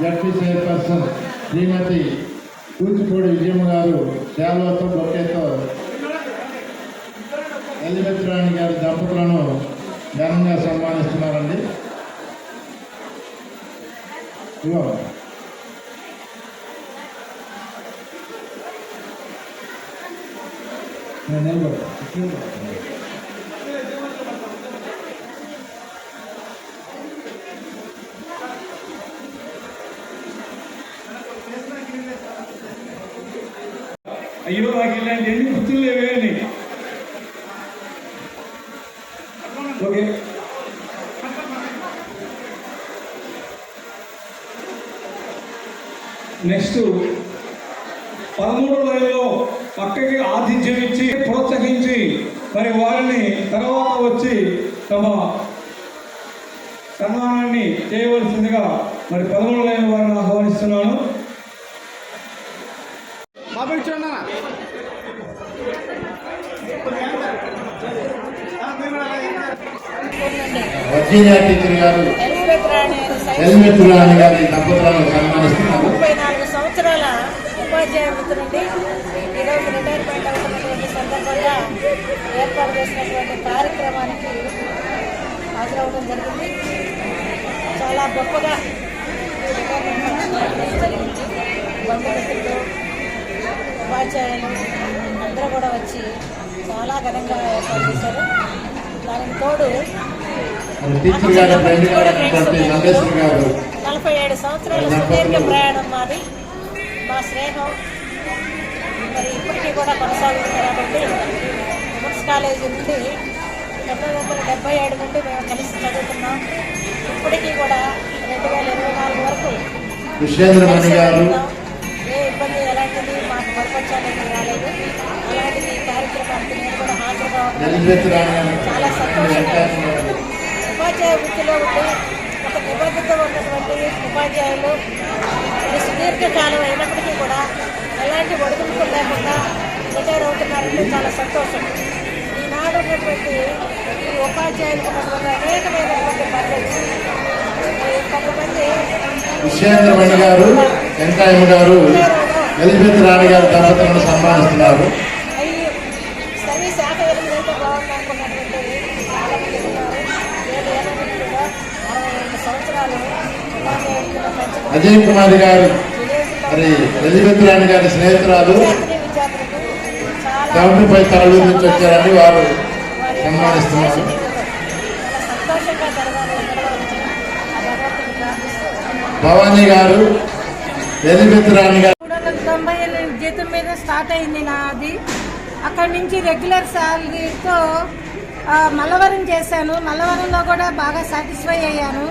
ZP chairperson Shrimati Kuchipudi Vijayamma garu సేవలతో బొక్కేతో Elizabeth రాణి గారి దంపతులను ఘనంగా సన్మానిస్తున్నారండి. ఇదిగో. నేను అయ్యో నాకు ఇలాంటి ఎన్ని గుర్తులు లేవే అని. ఓకే. నెక్స్ట్ పదమూడు లైన్లో పక్కకి ఆతిథ్యం ఇచ్చి ప్రోత్సహించి మరి వారిని తర్వాత వచ్చి తమ సన్మానాన్ని చేయవలసిందిగా మరి పదమూడు లైన్ వారిని ఆహ్వానిస్తున్నాను. Virginia teacher garu Elizabeth Rani garu దంపతులను సన్మానిస్తున్నారు. ముప్పై నాలుగు సంవత్సరాల ఉపాధ్యాయ వృత్తి నుండి ఈరోజు రిటైర్మెంట్ అవుతున్నటువంటి సందర్భంగా ఏర్పాటు చేసినటువంటి కార్యక్రమానికి హాజరవడం జరిగింది. చాలా గొప్పగా బంధుమిత్రులు ఉపాధ్యాయులు అందరూ కూడా వచ్చి చాలా ఘనంగా ఏర్పాటు చేశారు. దానికి తోడు టీచర్ గారి నందేశ్వరి గారు నలభై ఏడు సంవత్సరాల సుదీర్ఘ ప్రయాణం మాది. మా స్నేహం మరి ఇప్పటికీ కూడా కొనసాగుతుంది కాబట్టి ఉమెన్స్ కాలేజీ నుండి పంతొమ్మిది వందల డెబ్బై ఏడు నుండి మేము కలిసి చదువుతున్నాం. ఇప్పటికీ కూడా రెండు వేల ఇరవై నాలుగు వరకు ఏ ఇబ్బంది ఎలాంటిది మాకు ప్రపంచానికి రాలేదు. అలాంటిది ఈ కార్యక్రమానికి నేను కూడా హాజరు గారు చాలా సంతోషంగా ఉపాధ్యాయ వృత్తిలో ఉండి ఒక నిబద్ధత ఉన్నటువంటి ఉపాధ్యాయులు ఇది సుదీర్ఘకాలం అయినప్పటికీ కూడా ఎలాంటి ఒడిదుడుకులు లేకుండా రిటైర్ అవుతున్నారంటే చాలా సంతోషం. ఈనాడు ఉన్నటువంటి ఈ ఉపాధ్యాయులకు ఉన్నటువంటి అనేకమైనటువంటి పద్ధతి కొంతమంది విశ్వేంద్రమణి గారు వెంకయ్య గారు ఎలిజబెత్ రాణి గారి దంపతులను సన్మానిస్తున్నారు. సర్వీస్ బాగుంది అనుకున్నటువంటి అజయ్ కుమార్ గారు మరి ఎలిజబెత్ రాణి గారి స్నేహితురాలు విద్యార్థిని విద్యార్థులకు తరగతి నుంచి వచ్చారని వారు సన్మానిస్తున్నారు. భవానీ గారు ఎలిజబెత్ రాణి గారు. తొంభై జీతం మీద స్టార్ట్ అయింది నాది. అక్కడి నుంచి రెగ్యులర్ శాలరీతో మల్లవరం చేశాను. మల్లవరంలో కూడా బాగా సాటిస్ఫై అయ్యాను.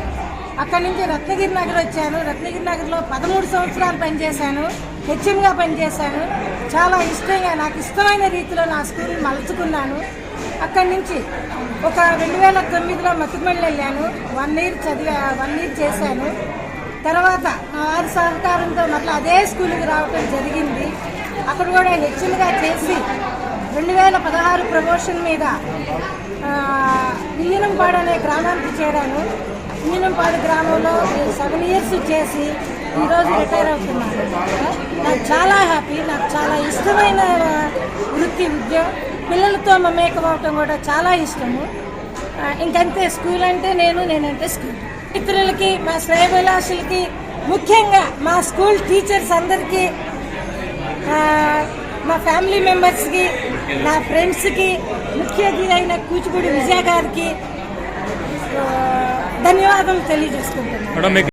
అక్కడి నుంచి రత్నగిరి నగర్ వచ్చాను. రత్నగిరి నగర్లో పదమూడు సంవత్సరాలు పనిచేశాను. హెచ్ఎంగా పనిచేశాను. చాలా ఇష్టంగా నాకు ఇష్టమైన రీతిలో నా స్కూల్ మలుచుకున్నాను. అక్కడి నుంచి ఒక రెండు వేల తొమ్మిదిలో మతుకుమల్లి వెళ్ళాను. వన్ ఇయర్ చదివా వన్ ఇయర్ చేశాను. తర్వాత వారి సహకారంతో మళ్ళీ అదే స్కూల్కి రావటం జరిగింది. అక్కడ కూడా హెచ్ఎంగా చేసి రెండు వేల పదహారు ప్రమోషన్ మీద ఆ, అనే గ్రామానికి చేరాను. ఇల్లినంపాడు గ్రామంలో సెవెన్ ఇయర్స్ చేసి ఈరోజు రిటైర్ అవుతున్నాను. నాకు చాలా హ్యాపీ నాకు చాలా ఇష్టమైన వృత్తి ఉద్యోగం. పిల్లలతో మమేకం అవటం కూడా చాలా ఇష్టము. ఇంకంతే స్కూల్ అంటే నేను నేనంటే స్కూల్. మిత్రులకి మా శ్రేయభిలాషులకి ముఖ్యంగా మా స్కూల్ టీచర్స్ అందరికీ మా ఫ్యామిలీ మెంబర్స్కి నా ఫ్రెండ్స్కి ముఖ్య అతిథి అయిన కూచిపూడి విజయ గారికి ఆ, ధన్యవాదాలు తెలియజేసుకుంటున్నాను